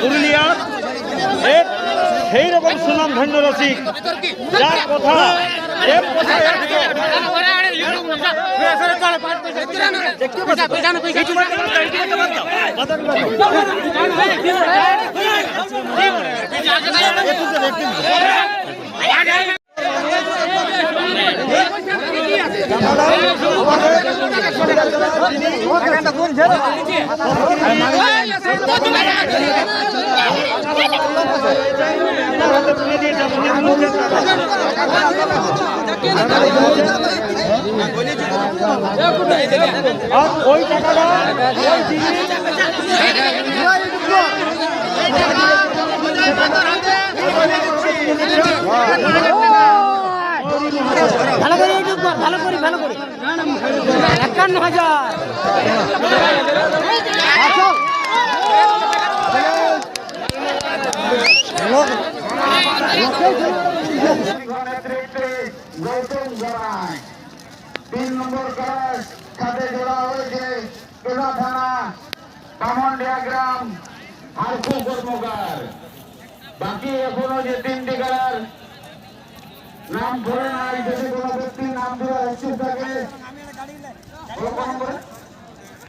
পুরুলিয়ার এক সেই রকম সুনাম ধন্য রসিক যার কথা এক কথা আর ওই টাকাটা ওই জিনিস ভালো করি। একান্ন হাজার। গৌতম গড়াই তিন নম্বর কাজ খাতে জোড়া হয়েছে টোলা থানা বামনডিয়া গ্রাম কর্মকার বাকি এখনও যে তিনটি খেলার নাম ধরে নাই, যদি কোনো ব্যক্তির নাম